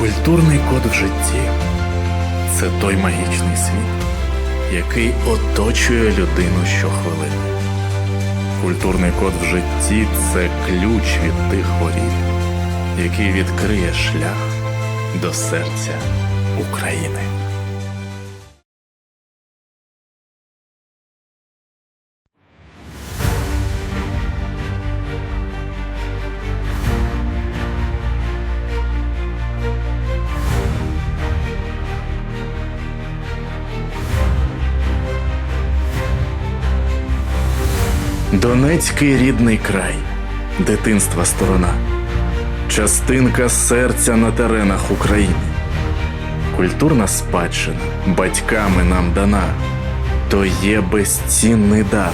Культурний код в житті це той магічний світ, який оточує людину щохвилини. Культурний код в житті це ключ від тих воріт, який відкриє шлях до серця України. Донецький рідний край, дитинства сторона, частинка серця на теренах України. Культурна спадщина. Батьками нам дана, то є безцінний дар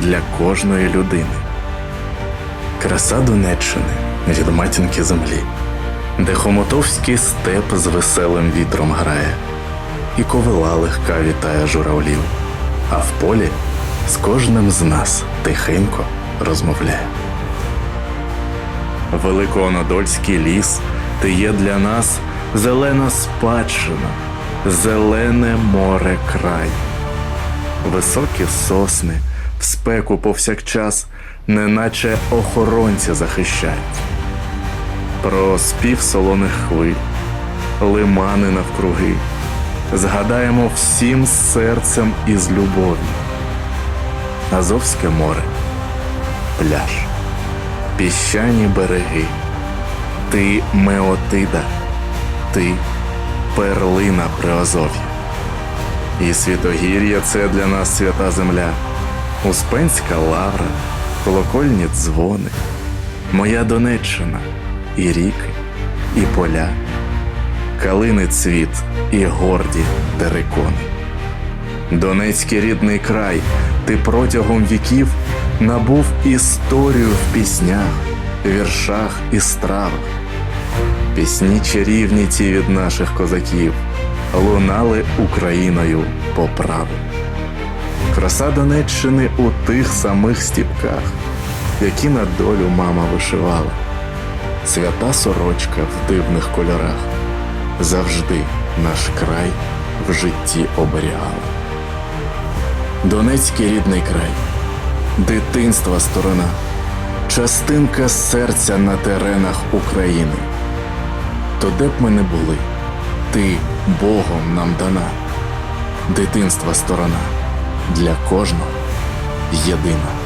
для кожної людини. Краса Донеччини від матінки землі, де Хомотовський степ з веселим вітром грає, і ковила легка вітає журавлів, а в полі з кожним з нас тихенько розмовляє. Великонодольський ліс ти є для нас зелена спадщина, зелене море край. Високі сосни в спеку повсякчас, неначе охоронці захищають. Про спів солоних хвиль, лимани навкруги, згадаємо всім серцем і з любов'ю. Азовське море, пляж, піщані береги, ти Меотида, ти перлина Приазов'я. І святогір'я це для нас свята земля, Успенська лавра, колокольні дзвони, моя Донеччина, і ріки, і поля, калини цвіт і горді терикони. Донецький рідний край, ти протягом віків набув історію в піснях, віршах і стравах. Пісні чарівні ті від наших козаків лунали Україною по праву. Краса Донеччини у тих самих стіпках, які на долю мама вишивала. Свята сорочка в дивних кольорах завжди наш край в житті оберігала. Донецький рідний край, дитинства сторона, частинка серця на теренах України. То де б ми не були, ти Богом нам дана, дитинства сторона, для кожного єдина.